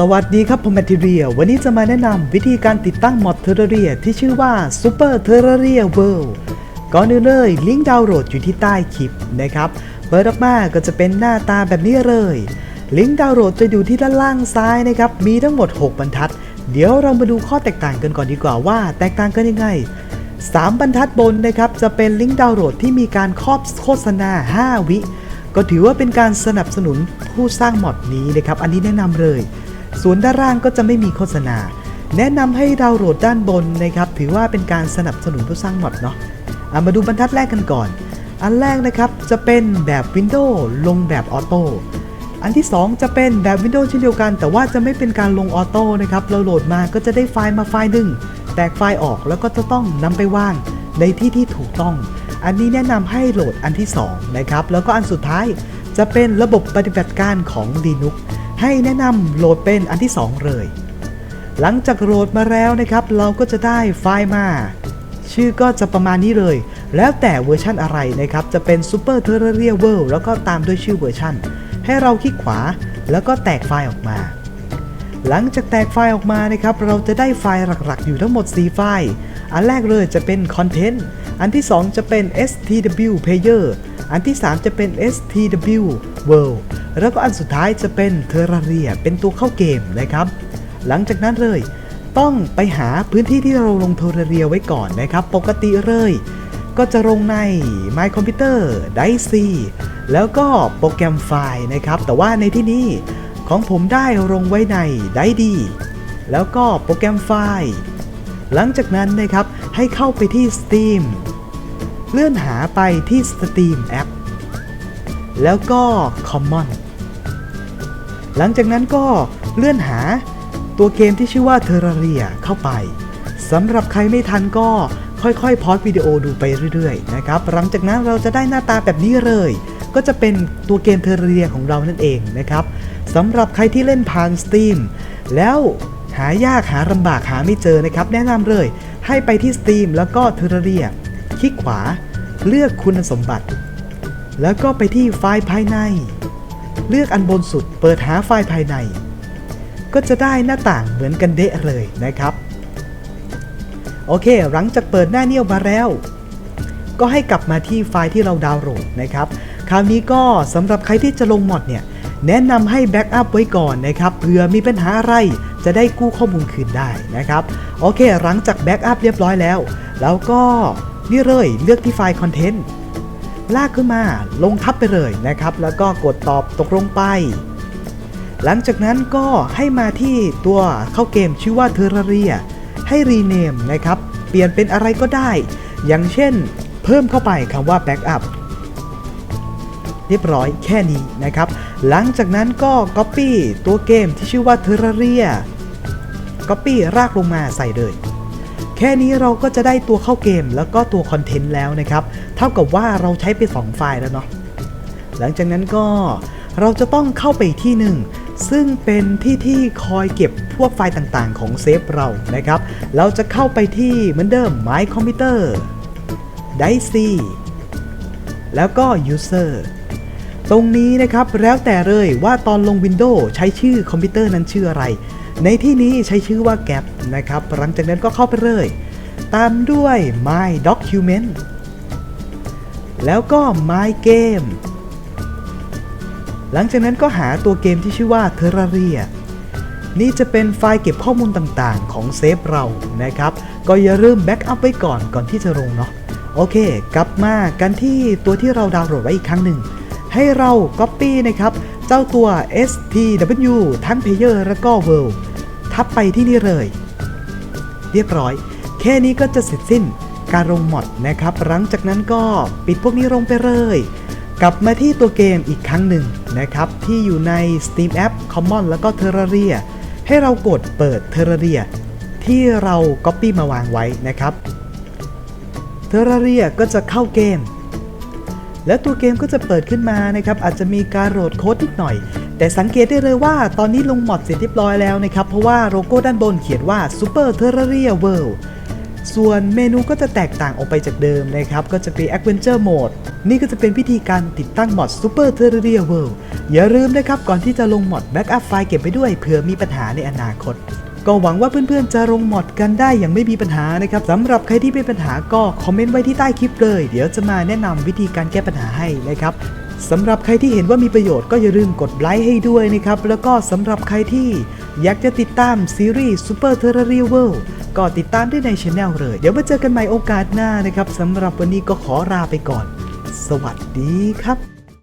สวัสดีครับผมแมทเรียวันนี้จะมาแนะนำวิธีการติดตั้งมอดเทอร์เรียที่ชื่อว่า Super Terraria World ก่อนอื่นเลยลิงก์ดาวน์โหลดอยู่ที่ใต้คลิปนะครับ เปิดออกมาก็จะเป็นหน้าตาแบบนี้เลย ลิงก์ดาวน์โหลดจะอยู่ที่ด้านล่างซ้ายนะครับ มีทั้งหมด 6 บรรทัด เดี๋ยวเรามาดูข้อแตกต่างกันก่อนดีกว่าว่าแตกต่างกันยังไง 3 บรรทัดบนนะครับจะเป็นลิงก์ดาวน์โหลดที่มีการครอบโฆษณา 5 วิ ก็ถือว่าเป็นการสนับสนุนผู้สร้างมอดนี้นะครับ อันนี้แนะนำเลย ส่วนด้านล่างก็จะไม่มีโฆษณา แนะนำให้ดาวน์โหลดด้านบนนะครับ ถือว่าเป็นการสนับสนุนผู้สร้างมอดเนาะเอามาดูบรรทัดแรกกันก่อน อันแรกนะครับจะเป็นแบบ Windows ลงแบบออโต้อันที่ 2 จะเป็นแบบ Windows เช่นเดียวกัน แต่ว่าจะไม่เป็นการลงออโต้นะครับเราโหลดมาก็จะได้ไฟล์มาไฟล์หนึ่งแตกไฟล์ออกแล้วก็จะต้องนำไปวางในที่ที่ถูกต้อง อันนี้แนะนำให้โหลดอันที่2นะครับแล้วก็อันสุดท้ายจะเป็นระบบปฏิบัติการของ Linux ให้แนะนำโหลดเป็นอันที่ 2 เลย หลังจากโหลดมาแล้วนะครับ เราก็จะได้ไฟล์มา ชื่อก็จะประมาณนี้เลย แล้วแต่เวอร์ชันอะไรนะครับ จะเป็น Super Terraria World แล้วก็ตามด้วยชื่อเวอร์ชันให้เราคลิกขวาแล้วก็แตกไฟล์ออกมา หลังจากแตกไฟล์ออกมานะครับ เราจะได้ไฟล์หลักๆ อยู่ทั้งหมด 4 ไฟล์ อันแรกเลยจะเป็น Content อันที่ 2 จะเป็น stw player อันที่ 3 จะเป็น stw world แล้วก็อันสุดท้ายจะเป็น Terraria เป็นตัวเข้าเกมนะครับ หลังจากนั้นเลยต้องไปหาพื้นที่ที่เราลง Terraria ไว้ก่อนนะครับ ปกติเลยก็จะลงใน My Computer Dice แล้วก็โปรแกรมไฟล์นะครับ แต่ว่าในที่นี้ของผมได้ลงไว้ใน d i d แล้วก็โปรแกรมไฟล์ หลังจากนั้นนะครับให้เข้าไปที่ Steam เลื่อนหาไปที่ Steam App แล้วก็ Common หลังจากนั้นก็เลื่อนหาตัวเกมที่ชื่อว่า Terraria เข้าไปสำหรับใครไม่ทันก็ค่อยๆพอดวิดีโอดูไปเรื่อยๆนะครับหลังจากนั้นเราจะได้หน้าตาแบบนี้เลย ก็จะเป็นตัวเกม Terraria ของเรานั่นเองนะครับสำหรับใครที่เล่นผ่าน Steam แล้ว หายากหาลำบากหาไม่เจอนะครับ แนะนำเลย ให้ไปที่ Steam แล้วก็ Terraria คลิกขวา เลือกคุณสมบัติ แล้วก็ไปที่ไฟล์ภายใน เลือกอันบนสุดเปิดหาไฟล์ภายใน ก็จะได้หน้าต่างเหมือนกันเดะเลยนะครับ โอเค หลังจากเปิดหน้าเนี้ออกมาแล้ว ก็ให้กลับมาที่ไฟล์ที่เราดาวน์โหลดนะครับ คราวนี้ก็สำหรับใครที่จะลงมอดเนี่ย แนะนำให้แบ็กอัพไว้ก่อนนะครับเผื่อมีปัญหาอะไรจะได้กู้ข้อมูลคืนได้นะครับ โอเค หลังจากแบ็กอัพเรียบร้อยแล้ว แล้วก็นี่เลยเลือกที่ไฟล์คอนเทนต์ลากขึ้นมาลงทับไปเลยนะครับ แล้วก็กดตอบตกลงไป หลังจากนั้นก็ให้มาที่ตัวเข้าเกมชื่อว่า Terraria ให้รีเนมนะครับ เปลี่ยนเป็นอะไรก็ได้ อย่างเช่น เพิ่มเข้าไปคำว่า Backup เรียบร้อยแค่นี้นะครับ หลังจากนั้นก็ Copy ตัวเกมที่ชื่อว่า Terraria Copy รากลงมาใส่เลยแค่นี้เราก็จะได้ตัวเข้าเกมแล้วก็ตัวคอนเทนต์แล้วนะครับ เท่ากับว่าเราใช้ไป 2 ไฟล์แล้วเนาะ หลังจากนั้นก็เราจะต้องเข้าไปที่หนึ่ง ซึ่งเป็นที่ที่คอยเก็บพวกไฟล์ต่างๆ ของเซฟเรานะครับ เราจะเข้าไปที่เหมือนเดิม My Computer Dice แล้วก็ User ตรงนี้นะครับแล้วแต่เลยว่าตอนลง Windows ใช้ชื่อคอมพิวเตอร์นั้นชื่ออะไร ในที่นี้ใช้ชื่อว่า Gap นะครับ หลังจากนั้นก็เข้าไปเลย ตามด้วย My Document แล้วก็ My Game หลังจากนั้นก็หาตัวเกมที่ชื่อว่า Terraria นี่จะเป็นไฟล์เก็บข้อมูลต่างๆ ของเซฟเรานะครับ ก็อย่าลืมแบ็กอัพไว้ก่อนก่อนที่จะลงเนาะ โอเค กลับมากันที่ตัวที่เราดาวน์โหลดไว้อีกครั้งหนึ่ง ให้เรา Copy นะครับ เจ้าตัว stw ทั้ง Player และก็ World ทับไปที่นี่เลย เรียบร้อย แค่นี้ก็จะเสร็จสิ้นการลงมอดนะครับ หลังจากนั้นก็ปิดพวกนี้ลงไปเลย กลับมาที่ตัวเกมอีกครั้งหนึ่งนะครับ ที่อยู่ใน Steam App Common แล้วก็ Terraria ให้เรากดเปิด Terraria ที่เรา Copy มาวางไว้นะครับ Terraria ก็จะเข้าเกม แล้วตัวเกมก็จะเปิดขึ้นมานะครับอาจจะมีการโหลดโค้ดนิดหน่อย แต่สังเกตได้เลยว่าตอนนี้ลงมอดเสร็จเรียบร้อยแล้วนะครับเพราะว่าโลโก้ด้านบนเขียนว่า Super Terraria World ส่วนเมนูก็จะแตกต่างออกไปจากเดิมนะครับ ก็จะเป็น Adventure Mode นี่ก็จะเป็นวิธีการติดตั้งมอด Super Terraria World อย่าลืมนะครับ ก่อนที่จะลงมอดแบ็กอัพไฟล์เก็บไปด้วยเผื่อมีปัญหาในอนาคต ก็หวังว่าเพื่อนๆจะลงมอดกันได้อย่างไม่มีปัญหานะครับสำหรับใครที่มีปัญหาก็คอมเมนต์ไว้ที่ใต้คลิปเลย เดี๋ยวจะมาแนะนำวิธีการแก้ปัญหาให้นะครับสำหรับใครที่เห็นว่ามีประโยชน์ก็อย่าลืมกดไลค์ให้ด้วยนะครับ แล้วก็สำหรับใครที่อยากจะติดตามซีรีส์ Super Terraria World ก็ติดตามได้ในช anel เลย เดี๋ยวมาเจอกันใหม่โอกาสหน้านะครับสำหรับวันนี้ก็ขอลาไปก่อน สวัสดีครับ